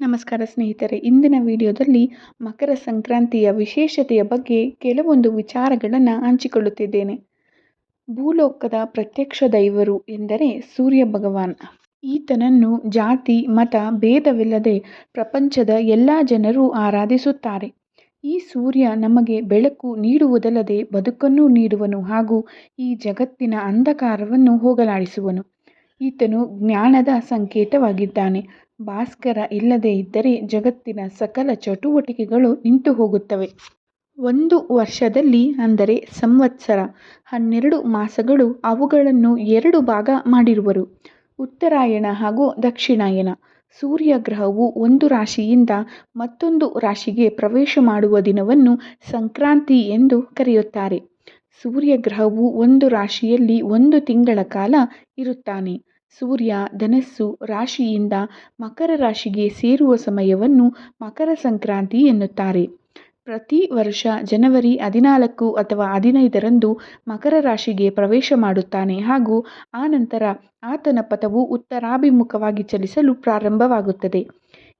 ನಮಸ್ಕಾರ ಸ್ನೇಹಿತರೆ, ಇಂದಿನ ವಿಡಿಯೋದಲ್ಲಿ ಮಕರ ಸಂಕ್ರಾಂತಿಯ ವಿಶೇಷತೆಯ ಬಗ್ಗೆ ಕೆಲವೊಂದು ವಿಚಾರಗಳನ್ನು ಹಂಚಿಕೊಳ್ಳುತ್ತಿದ್ದೇನೆ. ಭೂಲೋಕದ ಪ್ರತ್ಯಕ್ಷ ದೈವರು ಎಂದರೆ ಸೂರ್ಯ ಭಗವಾನ್. ಈತನನ್ನು ಜಾತಿ, ಮತ, ಭೇದವಿಲ್ಲದೆ ಪ್ರಪಂಚದ ಎಲ್ಲ ಜನರು ಆರಾಧಿಸುತ್ತಾರೆ. ಈ ಸೂರ್ಯ ನಮಗೆ ಬೆಳಕು ನೀಡುವುದಲ್ಲದೆ ಬದುಕನ್ನು ನೀಡುವನು ಹಾಗೂ ಈ ಜಗತ್ತಿನ ಅಂಧಕಾರವನ್ನು ಹೋಗಲಾಡಿಸುವನು. ಈತನು ಜ್ಞಾನದ ಸಂಕೇತವಾಗಿದ್ದಾನೆ. ಭಾಸ್ಕರ ಇಲ್ಲದೇ ಇದ್ದರೆ ಜಗತ್ತಿನ ಸಕಲ ಚಟುವಟಿಕೆಗಳು ನಿಂತು ಹೋಗುತ್ತವೆ. ಒಂದು ವರ್ಷದಲ್ಲಿ, ಅಂದರೆ ಸಂವತ್ಸರ ಹನ್ನೆರಡು ಮಾಸಗಳು ಅವುಗಳನ್ನು ಎರಡು ಭಾಗ ಮಾಡಿರುವರು. ಉತ್ತರಾಯಣ ಹಾಗೂ ದಕ್ಷಿಣಾಯನ ಸೂರ್ಯ ಗ್ರಹವು ಒಂದು ರಾಶಿಯಿಂದ ಮತ್ತೊಂದು ರಾಶಿಗೆ ಪ್ರವೇಶ ಮಾಡುವ ದಿನವನ್ನು ಸಂಕ್ರಾಂತಿ ಎಂದು ಕರೆಯುತ್ತಾರೆ. ಸೂರ್ಯ ಗ್ರಹವು ಒಂದು ರಾಶಿಯಲ್ಲಿ ಒಂದು ತಿಂಗಳ ಕಾಲ ಇರುತ್ತಾನೆ. ಸೂರ್ಯ, ಧನಸ್ಸು ರಾಶಿಯಿಂದ ಮಕರ ರಾಶಿಗೆ ಸೇರುವ ಸಮಯವನ್ನು ಮಕರ ಸಂಕ್ರಾಂತಿ ಎನ್ನುತ್ತಾರೆ. ಪ್ರತಿ ವರ್ಷ ಜನವರಿ ಹದಿನಾಲ್ಕು ಅಥವಾ ಹದಿನೈದರಂದು ಮಕರ ರಾಶಿಗೆ ಪ್ರವೇಶ ಮಾಡುತ್ತಾನೆ. ಹಾಗೂ ಆ ನಂತರ ಆತನ ಪಥವು ಉತ್ತರಾಭಿಮುಖವಾಗಿ ಚಲಿಸಲು ಪ್ರಾರಂಭವಾಗುತ್ತದೆ.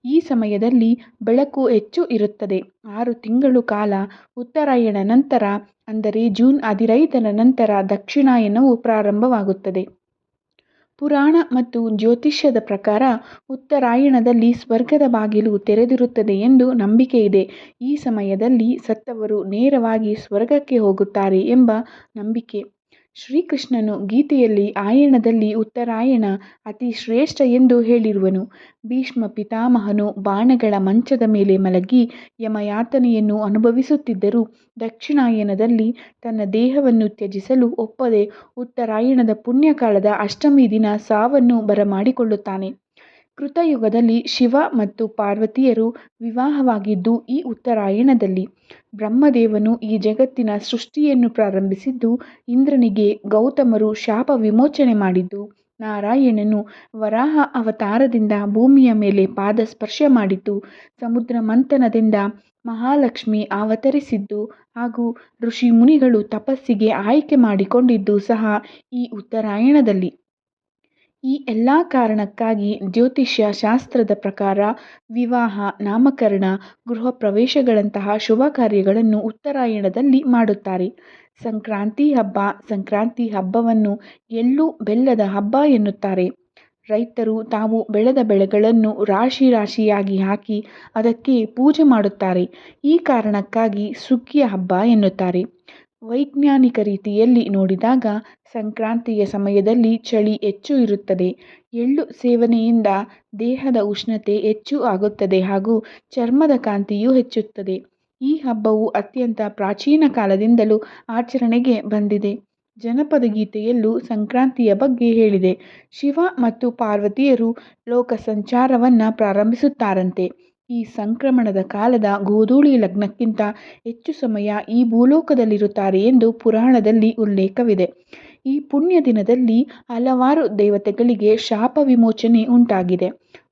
ಈ ಸಮಯದಲ್ಲಿ ಬೆಳಕು ಹೆಚ್ಚು ಇರುತ್ತದೆ. ಆರು ತಿಂಗಳು ಕಾಲ ಉತ್ತರಾಯಣ ನಂತರ, ಅಂದರೆ ಜೂನ್ ಹದಿನೈದರ ನಂತರ ದಕ್ಷಿಣಾಯನವು ಪ್ರಾರಂಭವಾಗುತ್ತದೆ. ಪುರಾಣ ಮತ್ತು ಜ್ಯೋತಿಷ್ಯದ ಪ್ರಕಾರ ಉತ್ತರಾಯಣದಲ್ಲಿ ಸ್ವರ್ಗದ ಬಾಗಿಲು ತೆರೆದಿರುತ್ತದೆ ಎಂದು ನಂಬಿಕೆಯಿದೆ ಈ ಸಮಯದಲ್ಲಿ ಸತ್ತವರು ನೇರವಾಗಿ ಸ್ವರ್ಗಕ್ಕೆ ಹೋಗುತ್ತಾರೆ ಎಂಬ ನಂಬಿಕೆ. ಶ್ರೀಕೃಷ್ಣನು ಗೀತೆಯಲ್ಲಿ ಆಯಣದಲ್ಲಿ ಉತ್ತರಾಯಣ ಅತಿ ಶ್ರೇಷ್ಠ ಎಂದು ಹೇಳಿರುವನು. ಭೀಷ್ಮ ಪಿತಾಮಹನು ಬಾಣಗಳ ಮಂಚದ ಮೇಲೆ ಮಲಗಿ ಯಮಯಾತನೆಯನ್ನು ಅನುಭವಿಸುತ್ತಿದ್ದರೂ. ದಕ್ಷಿಣಾಯನದಲ್ಲಿ ತನ್ನ ದೇಹವನ್ನು ತ್ಯಜಿಸಲು ಒಪ್ಪದೆ ಉತ್ತರಾಯಣದ ಪುಣ್ಯಕಾಲದ ಅಷ್ಟಮಿ ದಿನ ಸಾವನ್ನು ಬರಮಾಡಿಕೊಳ್ಳುತ್ತಾನೆ. ಕೃತಯುಗದಲ್ಲಿ ಶಿವ ಮತ್ತು ಪಾರ್ವತಿಯರು ವಿವಾಹವಾಗಿದ್ದು ಈ ಉತ್ತರಾಯಣದಲ್ಲಿ ಬ್ರಹ್ಮದೇವನು ಈ ಜಗತ್ತಿನ ಸೃಷ್ಟಿಯನ್ನು ಪ್ರಾರಂಭಿಸಿದ್ದು ಇಂದ್ರನಿಗೆ ಗೌತಮರು ಶಾಪ ವಿಮೋಚನೆ ಮಾಡಿದ್ದು, ನಾರಾಯಣನು ವರಾಹ ಅವತಾರದಿಂದ ಭೂಮಿಯ ಮೇಲೆ ಪಾದ ಸ್ಪರ್ಶ ಮಾಡಿದ್ದು, ಸಮುದ್ರ ಮಂಥನದಿಂದ ಮಹಾಲಕ್ಷ್ಮಿ ಅವತರಿಸಿದ್ದು ಹಾಗೂ ಋಷಿ ಮುನಿಗಳು ತಪಸ್ಸಿಗೆ ಆಯ್ಕೆ ಮಾಡಿಕೊಂಡಿದ್ದು ಸಹ ಈ ಉತ್ತರಾಯಣದಲ್ಲಿ. ಈ ಎಲ್ಲ ಕಾರಣಕ್ಕಾಗಿ ಜ್ಯೋತಿಷ್ಯ ಶಾಸ್ತ್ರದ ಪ್ರಕಾರ ವಿವಾಹ, ನಾಮಕರಣ, ಗೃಹ ಪ್ರವೇಶಗಳಂತಹ ಶುಭ ಕಾರ್ಯಗಳನ್ನು ಉತ್ತರಾಯಣದಲ್ಲಿ ಮಾಡುತ್ತಾರೆ. ಸಂಕ್ರಾಂತಿ ಹಬ್ಬ, ಸಂಕ್ರಾಂತಿ ಹಬ್ಬವನ್ನು ಎಳ್ಳು ಬೆಲ್ಲದ ಹಬ್ಬ ಎನ್ನುತ್ತಾರೆ. ರೈತರು ತಾವು ಬೆಳೆದ ಬೆಳೆಗಳನ್ನು ರಾಶಿ ರಾಶಿಯಾಗಿ ಹಾಕಿ ಅದಕ್ಕೆ ಪೂಜೆ ಮಾಡುತ್ತಾರೆ. ಈ ಕಾರಣಕ್ಕಾಗಿ ಸುಗ್ಗಿಯ ಹಬ್ಬ ಎನ್ನುತ್ತಾರೆ. ವೈಜ್ಞಾನಿಕ ರೀತಿಯಲ್ಲಿ ನೋಡಿದಾಗ ಸಂಕ್ರಾಂತಿಯ ಸಮಯದಲ್ಲಿ ಚಳಿ ಹೆಚ್ಚು ಇರುತ್ತದೆ. ಎಳ್ಳು ಸೇವನೆಯಿಂದ ದೇಹದ ಉಷ್ಣತೆ ಹೆಚ್ಚು ಆಗುತ್ತದೆ ಹಾಗೂ ಚರ್ಮದ ಕಾಂತಿಯೂ ಹೆಚ್ಚುತ್ತದೆ. ಈ ಹಬ್ಬವು ಅತ್ಯಂತ ಪ್ರಾಚೀನ ಕಾಲದಿಂದಲೂ ಆಚರಣೆಗೆ ಬಂದಿದೆ. ಜನಪದ ಗೀತೆಯಲ್ಲೂ ಸಂಕ್ರಾಂತಿಯ ಬಗ್ಗೆ ಹೇಳಿದೆ. ಶಿವ ಮತ್ತು ಪಾರ್ವತಿಯರು ಲೋಕ ಸಂಚಾರವನ್ನು ಪ್ರಾರಂಭಿಸುತ್ತಾರಂತೆ. ಈ ಸಂಕ್ರಮಣದ ಕಾಲದ ಗೋಧೂಳಿ ಲಗ್ನಕ್ಕಿಂತ ಹೆಚ್ಚು ಸಮಯ ಈ ಭೂಲೋಕದಲ್ಲಿರುತ್ತಾರೆ ಎಂದು ಪುರಾಣದಲ್ಲಿ ಉಲ್ಲೇಖವಿದೆ. ಈ ಪುಣ್ಯ ದಿನದಲ್ಲಿ ಹಲವಾರು ದೇವತೆಗಳಿಗೆ ಶಾಪ ವಿಮೋಚನೆ ಉಂಟಾಗಿದೆ.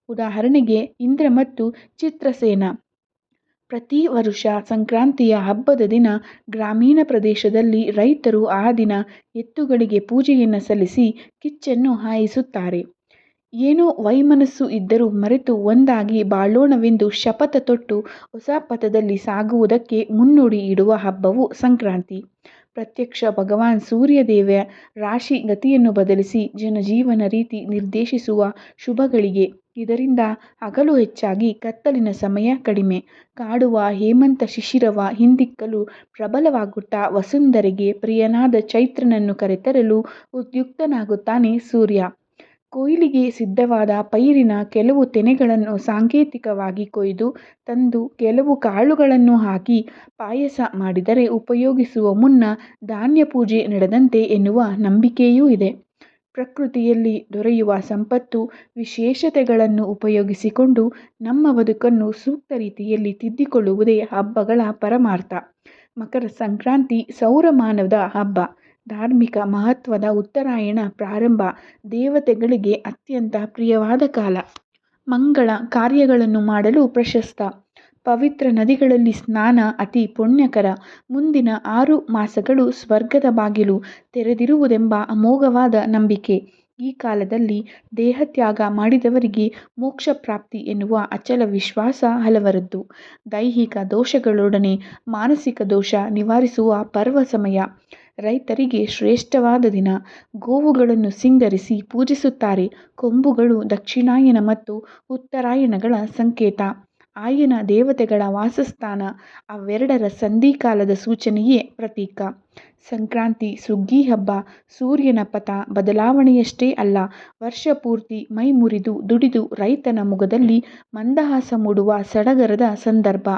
ಉದಾಹರಣೆಗೆ ಇಂದ್ರ ಮತ್ತು ಚಿತ್ರಸೇನ. ಪ್ರತಿ ವರುಷ ಸಂಕ್ರಾಂತಿಯ ಹಬ್ಬದ ದಿನ ಗ್ರಾಮೀಣ ಪ್ರದೇಶದಲ್ಲಿ ರೈತರು ಆ ದಿನ ಎತ್ತುಗಳಿಗೆ ಪೂಜೆಯನ್ನು ಸಲ್ಲಿಸಿ ಕಿಚ್ಚನ್ನು ಹಾಯಿಸುತ್ತಾರೆ. ಏನೋ ವೈಮನಸ್ಸು ಇದ್ದರೂ ಮರೆತು ಒಂದಾಗಿ ಬಾಳೋಣವೆಂದು ಶಪಥ ತೊಟ್ಟು ಹೊಸ ಪಥದಲ್ಲಿ ಸಾಗುವುದಕ್ಕೆ ಮುನ್ನುಡಿ ಇಡುವ ಹಬ್ಬವು ಸಂಕ್ರಾಂತಿ. ಪ್ರತ್ಯಕ್ಷ ಭಗವಾನ್ ಸೂರ್ಯದೇವ ರಾಶಿ ಗತಿಯನ್ನು ಬದಲಿಸಿ ಜನಜೀವನ ರೀತಿ ನಿರ್ದೇಶಿಸುವ ಶುಭಗಳಿಗೆ. ಇದರಿಂದ ಹಗಲು ಹೆಚ್ಚಾಗಿ ಕತ್ತಲಿನ ಸಮಯ ಕಡಿಮೆ. ಕಾಡುವ ಹೇಮಂತ ಶಿಶಿರವ ಹಿಂದಿಕ್ಕಲು ಪ್ರಬಲವಾಗುತ್ತಾ ವಸುಂಧರೆಗೆ ಪ್ರಿಯನಾದ ಚೈತ್ರನನ್ನು ಕರೆತರಲು ಉದ್ಯುಕ್ತನಾಗುತ್ತಾನೆ ಸೂರ್ಯ. ಕೊಯ್ಲಿಗೆ ಸಿದ್ಧವಾದ ಪೈರಿನ ಕೆಲವು ತೆನೆಗಳನ್ನು ಸಾಂಕೇತಿಕವಾಗಿ ಕೊಯ್ದು ತಂದು ಕೆಲವು ಕಾಳುಗಳನ್ನು ಹಾಕಿ ಪಾಯಸ ಮಾಡಿದರೆ ಉಪಯೋಗಿಸುವ ಮುನ್ನ ಧಾನ್ಯ ಪೂಜೆ ನಡೆದಂತೆ ಎನ್ನುವ ನಂಬಿಕೆಯೂ ಇದೆ. ಪ್ರಕೃತಿಯಲ್ಲಿ ದೊರೆಯುವ ಸಂಪತ್ತು, ವಿಶೇಷತೆಗಳನ್ನು ಉಪಯೋಗಿಸಿಕೊಂಡು ನಮ್ಮ ಬದುಕನ್ನು ಸೂಕ್ತ ರೀತಿಯಲ್ಲಿ ತಿದ್ದಿಕೊಳ್ಳುವುದೇ ಹಬ್ಬಗಳ ಪರಮಾರ್ಥ. ಮಕರ ಸಂಕ್ರಾಂತಿ ಸೌರಮಾನದ ಹಬ್ಬ. ಧಾರ್ಮಿಕ ಮಹತ್ವದ ಉತ್ತರಾಯಣ ಪ್ರಾರಂಭ ದೇವತೆಗಳಿಗೆ ಅತ್ಯಂತ ಪ್ರಿಯವಾದ ಕಾಲ. ಮಂಗಳ ಕಾರ್ಯಗಳನ್ನು ಮಾಡಲು ಪ್ರಶಸ್ತ. ಪವಿತ್ರ ನದಿಗಳಲ್ಲಿ ಸ್ನಾನ ಅತಿ ಪುಣ್ಯಕರ. ಮುಂದಿನ ಆರು ಮಾಸಗಳು ಸ್ವರ್ಗದ ಬಾಗಿಲು ತೆರೆದಿರುವುದೆಂಬ ಅಮೋಘವಾದ ನಂಬಿಕೆ. ಈ ಕಾಲದಲ್ಲಿ ದೇಹತ್ಯಾಗ ಮಾಡಿದವರಿಗೆ ಮೋಕ್ಷ ಪ್ರಾಪ್ತಿ ಎನ್ನುವ ಅಚಲ ವಿಶ್ವಾಸ ಹಲವರದ್ದು. ದೈಹಿಕ ದೋಷಗಳೊಡನೆ ಮಾನಸಿಕ ದೋಷ ನಿವಾರಿಸುವ ಪರ್ವ ಸಮಯ. ರೈತರಿಗೆ ಶ್ರೇಷ್ಠವಾದ ದಿನ. ಗೋವುಗಳನ್ನು ಸಿಂಗರಿಸಿ ಪೂಜಿಸುತ್ತಾರೆ. ಕೊಂಬುಗಳು ದಕ್ಷಿಣಾಯನ ಮತ್ತು ಉತ್ತರಾಯಣಗಳ ಸಂಕೇತ. ಆಯನ ದೇವತೆಗಳ ವಾಸಸ್ಥಾನ. ಅವೆರಡರ ಸಂಧಿಕಾಲದ ಸೂಚನೆಯೇ ಪ್ರತೀಕ. ಸಂಕ್ರಾಂತಿ, ಸುಗ್ಗಿ ಹಬ್ಬ, ಸೂರ್ಯನ ಪಥ ಬದಲಾವಣೆಯಷ್ಟೇ ಅಲ್ಲ. ವರ್ಷ ಪೂರ್ತಿ ಮೈ ಮುರಿದು ದುಡಿದು ರೈತನ ಮುಗದಲ್ಲಿ ಮಂದಹಾಸ ಮೂಡುವ ಸಡಗರದ ಸಂದರ್ಭ.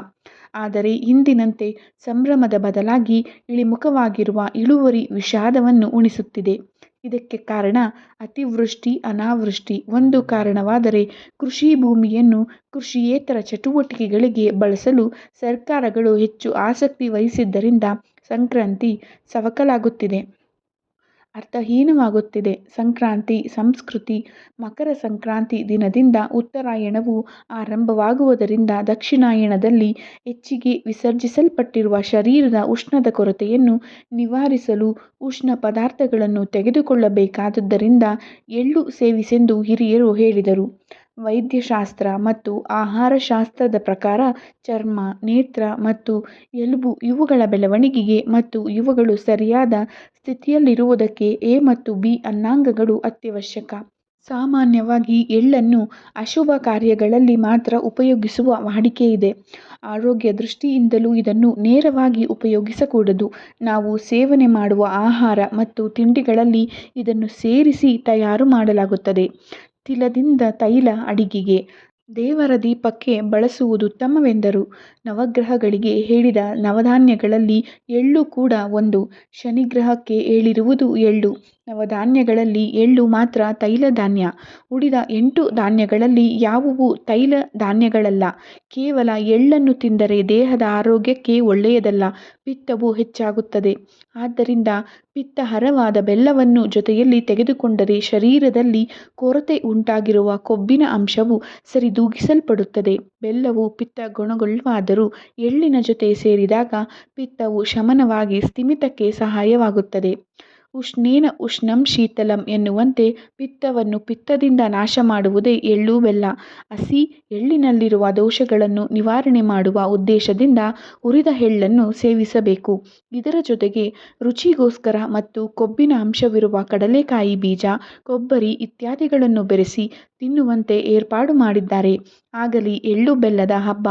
ಆದರೆ ಇಂದಿನಂತೆ ಸಂಭ್ರಮದ ಬದಲಾಗಿ ಇಳಿಮುಖವಾಗಿರುವ ಇಳುವರಿ ವಿಷಾದವನ್ನು ಉಣಿಸುತ್ತಿದೆ. ಇದಕ್ಕೆ ಕಾರಣ ಅತಿವೃಷ್ಟಿ, ಅನಾವೃಷ್ಟಿ. ಒಂದು ಕಾರಣವಾದರೆ ಕೃಷಿ ಭೂಮಿಯನ್ನು ಕೃಷಿಯೇತರ ಚಟುವಟಿಕೆಗಳಿಗೆ ಬಳಸಲು ಸರ್ಕಾರಗಳು ಹೆಚ್ಚು ಆಸಕ್ತಿ ವಹಿಸಿದ್ದರಿಂದ ಸಂಕ್ರಾಂತಿ ಸವಕಲಾಗುತ್ತಿದೆ. ಅರ್ಥಹೀನವಾಗುತ್ತಿದೆ. ಸಂಕ್ರಾಂತಿ, ಸಂಸ್ಕೃತಿ, ಮಕರ ಸಂಕ್ರಾಂತಿ ದಿನದಿಂದ ಉತ್ತರಾಯಣವು ಆರಂಭವಾಗುವುದರಿಂದ ದಕ್ಷಿಣಾಯಣದಲ್ಲಿ ಹೆಚ್ಚಿಗೆ ವಿಸರ್ಜಿಸಲ್ಪಟ್ಟಿರುವ ಶರೀರದ ಉಷ್ಣದ ಕೊರತೆಯನ್ನು ನಿವಾರಿಸಲು ಉಷ್ಣ ಪದಾರ್ಥಗಳನ್ನು ತೆಗೆದುಕೊಳ್ಳಬೇಕಾದುದರಿಂದ ಎಳ್ಳು ಸೇವಿಸೆಂದು ಹಿರಿಯರು ಹೇಳಿದರು. ವೈದ್ಯಶಾಸ್ತ್ರ ಮತ್ತು ಆಹಾರಶಾಸ್ತ್ರದ ಪ್ರಕಾರ ಚರ್ಮ, ನೇತ್ರ ಮತ್ತು ಎಲುಬು ಇವುಗಳ ಬೆಳವಣಿಗೆಗೆ ಮತ್ತು ಇವುಗಳು ಸರಿಯಾದ ಸ್ಥಿತಿಯಲ್ಲಿರುವುದಕ್ಕೆ ಎ ಮತ್ತು ಬಿ ಅನ್ನಾಂಗಗಳು ಅತ್ಯವಶ್ಯಕ. ಸಾಮಾನ್ಯವಾಗಿ ಎಳ್ಳನ್ನು ಅಶುಭ ಕಾರ್ಯಗಳಲ್ಲಿ ಮಾತ್ರ ಉಪಯೋಗಿಸುವ ವಾಡಿಕೆ ಇದೆ. ಆರೋಗ್ಯ ದೃಷ್ಟಿಯಿಂದಲೂ ಇದನ್ನು ನೇರವಾಗಿ ಉಪಯೋಗಿಸಕೂಡದು. ನಾವು ಸೇವನೆ ಮಾಡುವ ಆಹಾರ ಮತ್ತು ತಿಂಡಿಗಳಲ್ಲಿ ಇದನ್ನು ಸೇರಿಸಿ ತಯಾರು ಮಾಡಲಾಗುತ್ತದೆ. ತಿಲದಿಂದ ತೈಲ ಅಡಿಗೆಗೆ ದೇವರ ದೀಪಕ್ಕೆ ಬಳಸುವುದು ಉತ್ತಮವೆಂದರು. ನವಗ್ರಹಗಳಿಗೆ ಹೇಳಿದ ನವಧಾನ್ಯಗಳಲ್ಲಿ ಎಳ್ಳು ಕೂಡ ಒಂದು. ಶನಿಗ್ರಹಕ್ಕೆ ಹೇಳಿರುವುದು ಎಳ್ಳು. ನವಧಾನ್ಯಗಳಲ್ಲಿ ಎಳ್ಳು ಮಾತ್ರ ತೈಲ ಧಾನ್ಯ ಉಳಿದ ಎಂಟು ಧಾನ್ಯಗಳಲ್ಲಿ ಯಾವುವು ತೈಲ ಧಾನ್ಯಗಳಲ್ಲ ಕೇವಲ ಎಳ್ಳನ್ನು ತಿಂದರೆ ದೇಹದ ಆರೋಗ್ಯಕ್ಕೆ ಒಳ್ಳೆಯದಲ್ಲ, ಪಿತ್ತವು ಹೆಚ್ಚಾಗುತ್ತದೆ. ಆದ್ದರಿಂದ ಪಿತ್ತಹರವಾದ ಬೆಲ್ಲವನ್ನು ಜೊತೆಯಲ್ಲಿ ತೆಗೆದುಕೊಂಡರೆ ಶರೀರದಲ್ಲಿ ಕೊರತೆ ಉಂಟಾಗಿರುವ ಕೊಬ್ಬಿನ ಅಂಶವು ಸರಿದೂಗಿಸಲ್ಪಡುತ್ತದೆ. ಬೆಲ್ಲವು ಪಿತ್ತ ಗುಣಗೊಳ್ಳುವಾದರೂ ಎಳ್ಳಿನ ಜೊತೆ ಸೇರಿದಾಗ ಪಿತ್ತವು ಶಮನವಾಗಿ ಸ್ಥಿಮಿತಕ್ಕೆ ಸಹಾಯವಾಗುತ್ತದೆ. ಉಷ್ಣೇನ ಉಷ್ಣಂ ಶೀತಲಂ ಎನ್ನುವಂತೆ ಪಿತ್ತವನ್ನು ಪಿತ್ತದಿಂದ ನಾಶ ಮಾಡುವುದೇ ಎಳ್ಳು ಬೆಲ್ಲ ಹಸಿ ಎಳ್ಳಿನಲ್ಲಿರುವ ದೋಷಗಳನ್ನು ನಿವಾರಣೆ ಮಾಡುವ ಉದ್ದೇಶದಿಂದ ಹುರಿದ ಎಳ್ಳನ್ನು ಸೇವಿಸಬೇಕು. ಇದರ ಜೊತೆಗೆ ರುಚಿಗೋಸ್ಕರ ಮತ್ತು ಕೊಬ್ಬಿನ ಅಂಶವಿರುವ ಕಡಲೆಕಾಯಿ ಬೀಜ, ಕೊಬ್ಬರಿ ಇತ್ಯಾದಿಗಳನ್ನು ಬೆರೆಸಿ ತಿನ್ನುವಂತೆ ಏರ್ಪಾಡು ಮಾಡಿದ್ದಾರೆ. ಆಗಲಿ ಎಳ್ಳು ಬೆಲ್ಲದ ಹಬ್ಬ.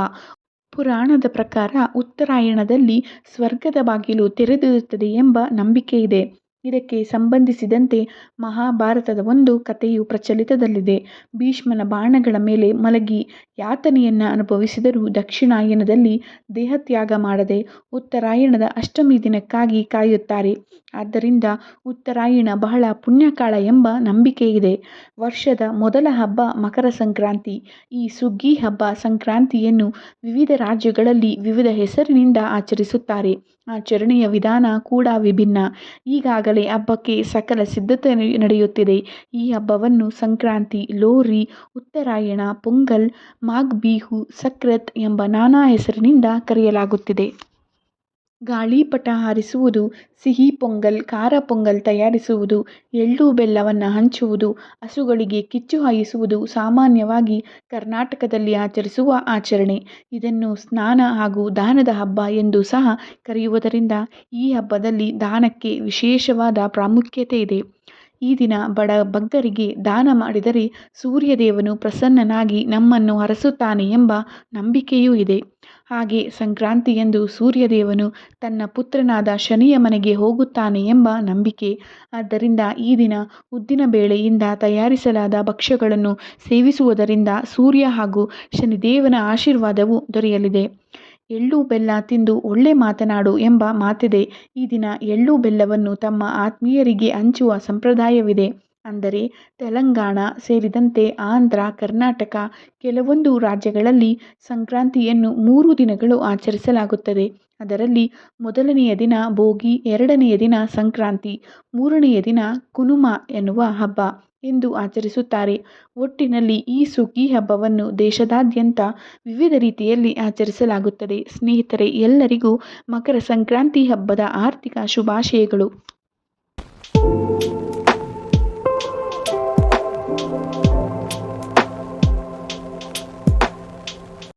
ಪುರಾಣದ ಪ್ರಕಾರ ಉತ್ತರಾಯಣದಲ್ಲಿ ಸ್ವರ್ಗದ ಬಾಗಿಲು ತೆರೆದಿರುತ್ತದೆ ಎಂಬ ನಂಬಿಕೆಯಿದೆ. ಇದಕ್ಕೆ ಸಂಬಂಧಿಸಿದಂತೆ ಮಹಾಭಾರತದ ಒಂದು ಕಥೆಯು ಪ್ರಚಲಿತದಲ್ಲಿದೆ. ಭೀಷ್ಮನ ಬಾಣಗಳ ಮೇಲೆ ಮಲಗಿ ಯಾತನೆಯನ್ನು ಅನುಭವಿಸಿದರೂ ದಕ್ಷಿಣಾಯನದಲ್ಲಿ ದೇಹತ್ಯಾಗ ಮಾಡದೆ ಉತ್ತರಾಯಣದ ಅಷ್ಟಮಿ ದಿನಕ್ಕಾಗಿ ಕಾಯುತ್ತಾರೆ. ಆದ್ದರಿಂದ ಉತ್ತರಾಯಣ ಬಹಳ ಪುಣ್ಯಕಾಲ ಎಂಬ ನಂಬಿಕೆ ಇದೆ. ವರ್ಷದ ಮೊದಲ ಹಬ್ಬ ಮಕರ ಸಂಕ್ರಾಂತಿ. ಈ ಸುಗ್ಗಿ ಹಬ್ಬ ಸಂಕ್ರಾಂತಿಯನ್ನು ವಿವಿಧ ರಾಜ್ಯಗಳಲ್ಲಿ ವಿವಿಧ ಹೆಸರಿನಿಂದ ಆಚರಿಸುತ್ತಾರೆ. ಆಚರಣೆಯ ವಿಧಾನ ಕೂಡ ವಿಭಿನ್ನ. ಈಗಾಗಲೇ ಹಬ್ಬಕ್ಕೆ ಸಕಲ ಸಿದ್ಧತೆ ನಡೆಯುತ್ತಿದೆ. ಈ ಹಬ್ಬವನ್ನು ಸಂಕ್ರಾಂತಿ, ಲೋರಿ, ಉತ್ತರಾಯಣ, ಪೊಂಗಲ್, ಮಾಘ್, ಬಿಹು, ಸಕ್ರತ್ ಎಂಬ ನಾನಾ ಹೆಸರಿನಿಂದ ಕರೆಯಲಾಗುತ್ತಿದೆ. ಗಾಳಿಪಟ ಹಾರಿಸುವುದು, ಸಿಹಿ ಪೊಂಗಲ್, ಖಾರ ಪೊಂಗಲ್ ತಯಾರಿಸುವುದು, ಎಳ್ಳು ಬೆಲ್ಲವನ್ನು ಹಂಚುವುದು, ಹಸುಗಳಿಗೆ ಕಿಚ್ಚು ಹಾಯಿಸುವುದು ಸಾಮಾನ್ಯವಾಗಿ ಕರ್ನಾಟಕದಲ್ಲಿ ಆಚರಿಸುವ ಆಚರಣೆ. ಇದನ್ನು ಸ್ನಾನ ಹಾಗೂ ದಾನದ ಹಬ್ಬ ಎಂದು ಸಹ ಕರೆಯುವುದರಿಂದ ಈ ಹಬ್ಬದಲ್ಲಿ ದಾನಕ್ಕೆ ವಿಶೇಷವಾದ ಪ್ರಾಮುಖ್ಯತೆ ಇದೆ. ಈ ದಿನ ಬಡ ಬಗ್ಗರಿಗೆ ದಾನ ಮಾಡಿದರೆ ಸೂರ್ಯದೇವನು ಪ್ರಸನ್ನನಾಗಿ ನಮ್ಮನ್ನು ಹರಸುತ್ತಾನೆ ಎಂಬ ನಂಬಿಕೆಯೂ ಇದೆ. ಹಾಗೆ ಸಂಕ್ರಾಂತಿಯಂದು ಸೂರ್ಯದೇವನು ತನ್ನ ಪುತ್ರನಾದ ಶನಿಯ ಮನೆಗೆ ಹೋಗುತ್ತಾನೆ ಎಂಬ ನಂಬಿಕೆ. ಆದ್ದರಿಂದ ಈ ದಿನ ಉದ್ದಿನ ಬೇಳೆಯಿಂದ ತಯಾರಿಸಲಾದ ಭಕ್ಷ್ಯಗಳನ್ನು ಸೇವಿಸುವುದರಿಂದ ಸೂರ್ಯ ಹಾಗೂ ಶನಿದೇವನ ಆಶೀರ್ವಾದವು ದೊರೆಯಲಿದೆ. ಎಳ್ಳು ಬೆಲ್ಲ ತಿಂದು ಒಳ್ಳೆ ಮಾತನಾಡು ಎಂಬ ಮಾತಿದೆ. ಈ ದಿನ ಎಳ್ಳು ಬೆಲ್ಲವನ್ನು ತಮ್ಮ ಆತ್ಮೀಯರಿಗೆ ಹಂಚುವ ಸಂಪ್ರದಾಯವಿದೆ. ಅಂದರೆ ತೆಲಂಗಾಣ ಸೇರಿದಂತೆ ಆಂಧ್ರ, ಕರ್ನಾಟಕ, ಕೆಲವೊಂದು ರಾಜ್ಯಗಳಲ್ಲಿ ಸಂಕ್ರಾಂತಿಯನ್ನು ಮೂರು ದಿನಗಳು ಆಚರಿಸಲಾಗುತ್ತದೆ ಅದರಲ್ಲಿ ಮೊದಲನೆಯ ದಿನ ಭೋಗಿ, ಎರಡನೆಯ ದಿನ ಸಂಕ್ರಾಂತಿ, ಮೂರನೆಯ ದಿನ ಕುನುಮ ಎನ್ನುವ ಹಬ್ಬ ಎಂದು ಆಚರಿಸುತ್ತಾರೆ. ಒಟ್ಟಿನಲ್ಲಿ ಈ ಸುಗ್ಗಿ ಹಬ್ಬವನ್ನು ದೇಶದಾದ್ಯಂತ ವಿವಿಧ ರೀತಿಯಲ್ಲಿ ಆಚರಿಸಲಾಗುತ್ತದೆ. ಸ್ನೇಹಿತರೆ, ಎಲ್ಲರಿಗೂ ಮಕರ ಸಂಕ್ರಾಂತಿ ಹಬ್ಬದ ಆರ್ಥಿಕ ಶುಭಾಶಯಗಳು.